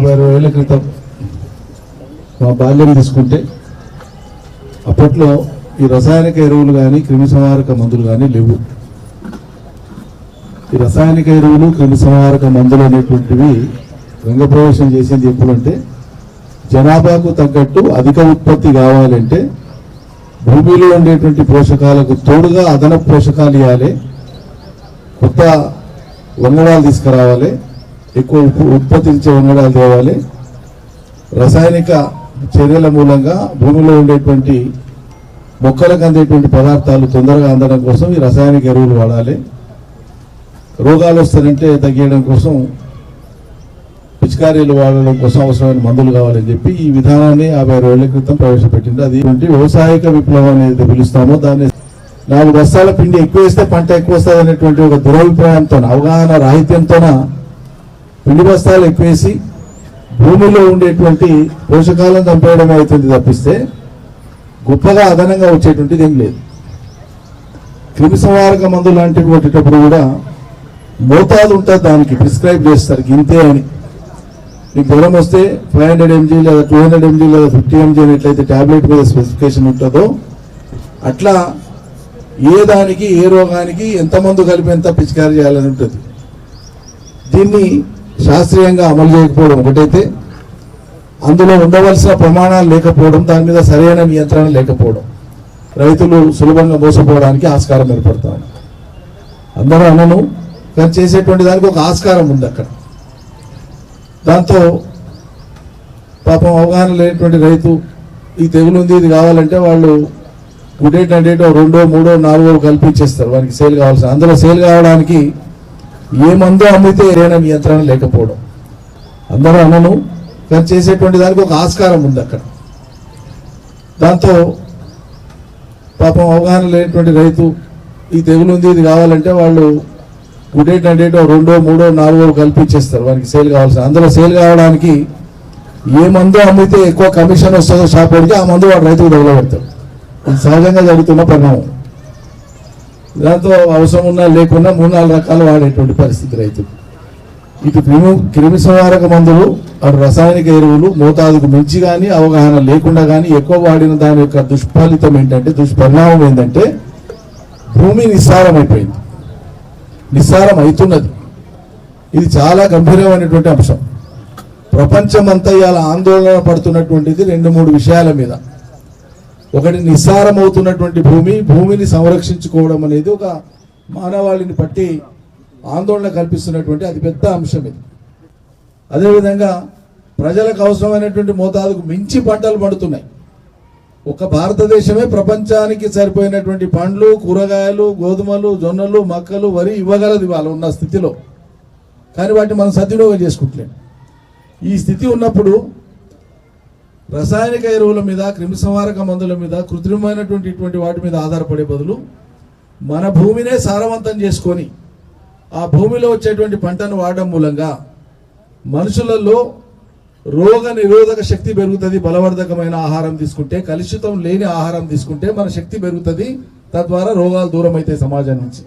యాభై అరవై ఏళ్ళ క్రితం మా బాల్యం తీసుకుంటే అప్పట్లో ఈ రసాయనిక ఎరువులు కానీ క్రిమిసంహారక మందులు కానీ లేవు. ఈ రసాయనిక ఎరువులు క్రిమిసంహారక మందులు అనేటువంటివి రంగప్రవేశం చేసింది ఎప్పుడంటే జనాభాకు తగ్గట్టు అధిక ఉత్పత్తి కావాలంటే భూమిలో ఉండేటువంటి పోషకాలకు తోడుగా అదనపు పోషకాలు ఇవ్వాలి. కొత్త వంగడాలు తీసుకురావాలి. ఎక్కువ ఉప్పు- ఉత్పత్తి ఇచ్చే తేవాలి. రసాయనిక చర్యల మూలంగా భూమిలో ఉండేటువంటి మొక్కలకు అందేటువంటి పదార్థాలు తొందరగా అందడం కోసం ఈ రసాయనిక ఎరువులు వాడాలి. రోగాలు వస్తారంటే తగ్గేయడం కోసం పిచికారీలు వాడడం కోసం అవసరమైన మందులు కావాలని చెప్పి ఈ విధానాన్ని యాభై రోజుల క్రితం ప్రవేశపెట్టింది అది వ్యవసాయక విప్లవం అనేది పిలుస్తామో. దాన్ని నాలుగు బస్తాల పిండి ఎక్కువ వేస్తే పంట ఎక్కువ వస్తుంది అనేటువంటి ఒక దురభిప్రాయంతో అవగాహన రాహిత్యంతోన పిండి బస్తాలు ఎక్కువేసి భూమిలో ఉండేటువంటి పోషకాలను చంపేయడమే అవుతుంది తప్పిస్తే గొప్పగా అదనంగా వచ్చేటువంటిది ఏం లేదు. క్రిమిసంహారక మందు లాంటివి కొట్టేటప్పుడు కూడా మోతాదు ఉంటుంది దానికి ప్రిస్క్రైబ్ చేస్తారు ఇంతే అని. మీకు జ్వరం వస్తే ఫైవ్ హండ్రెడ్ ఎంజీ లేదా టూ హండ్రెడ్ ఎంజీ లేదా ఫిఫ్టీ ఎంజీ అని ఎట్లయితే టాబ్లెట్ మీద స్పెసిఫికేషన్ ఉంటుందో అట్లా ఏ దానికి ఏ రోగానికి ఎంత మందు కలిపి ఎంత పిచికారి చేయాలని ఉంటుంది. దీన్ని శాస్త్రీయంగా అమలు చేయకపోవడం ఒకటైతే అందులో ఉండవలసిన ప్రమాణాలు లేకపోవడం దాని మీద సరైన నియంత్రణ లేకపోవడం. రైతులు సులభంగా మోసపోవడానికి ఆస్కారం ఏర్పడతాను అందరూ అనను కానీ చేసేటువంటి దానికి ఒక ఆస్కారం ఉంది అక్కడ. దాంతో పాపం అవగాహన లేనటువంటి రైతు ఈ తెగులు ఉంది ఇది కావాలంటే వాళ్ళు గుడేట్ అంటే రెండో మూడో నాలుగో కలిపి ఇచ్చేస్తారు వానికి సేల్ కావాల్సిన అందులో సేల్ కావడానికి ఏ మందు అమ్మితే ఏదైనా నియంత్రణ లేకపోవడం. అందరూ అనను కానీ చేసేటువంటి దానికి ఒక ఆస్కారం ఉంది అక్కడ. దాంతో పాపం అవగాహన లేనటువంటి రైతు ఈ తెగులు ఉంది ఇది కావాలంటే వాళ్ళు గుడేట్ అంటే రెండో మూడో నాలుగో కలిపి ఇచ్చేస్తారు సేల్ కావాల్సిన అందులో సేల్ కావడానికి ఏ మందు అమ్మితే ఎక్కువ కమిషన్ వస్తుందో షాప్ వాడికి ఆ మందు వాడు రైతుకు తగలబెడతాడు ఇది సహజంగా జరుగుతున్న పరిణామం. దాంతో అవసరం ఉన్నా లేకున్నా మూడు నాలుగు రకాలు వాడేటువంటి పరిస్థితి రైతులు ఇటు క్రిమి క్రిమి సంహారక మందులు అటు రసాయనిక ఎరువులు మోతాదుకు మించి కానీ అవగాహన లేకుండా కానీ ఎక్కువ వాడిన దాని యొక్క దుష్ఫలితం ఏంటంటే దుష్పరిణామం ఏంటంటే భూమి నిస్సారం అయిపోయింది నిస్సారం అవుతున్నది. ఇది చాలా గంభీరమైనటువంటి అంశం. ప్రపంచమంతా ఇవాళ ఆందోళన పడుతున్నటువంటిది రెండు మూడు విషయాల మీద. ఒకటి నిస్సారం అవుతున్నటువంటి భూమి భూమిని సంరక్షించుకోవడం అనేది ఒక మానవాళిని పట్టి ఆందోళన కల్పిస్తున్నటువంటి అతిపెద్ద అంశం ఇది. అదేవిధంగా ప్రజలకు అవసరమైనటువంటి మోతాదుకు మించి పంటలు పండుతున్నాయి. ఒక భారతదేశమే ప్రపంచానికి సరిపోయినటువంటి పండ్లు కూరగాయలు గోధుమలు జొన్నలు మక్కలు వరి ఇవ్వగలదు ఇవాళ ఉన్న స్థితిలో. కానీ వాటిని మనం సద్వినియోగం చేసుకుంటలేం ఈ స్థితి ఉన్నప్పుడు రసాయనిక ఎరువుల మీద క్రిమిసంహారక మందుల మీద కృత్రిమైనటువంటి ఇటువంటి వాటి మీద ఆధారపడే బదులు మన భూమినే సారవంతం చేసుకొని ఆ భూమిలో వచ్చేటువంటి పంటను వాడడం మూలంగా మనుషులలో రోగ నిరోధక శక్తి పెరుగుతుంది బలవర్ధకమైన ఆహారం తీసుకుంటే కలుషితం లేని ఆహారం తీసుకుంటే మన శక్తి పెరుగుతుంది. తద్వారా రోగాలు దూరం అవుతాయి సమాజం నుంచి.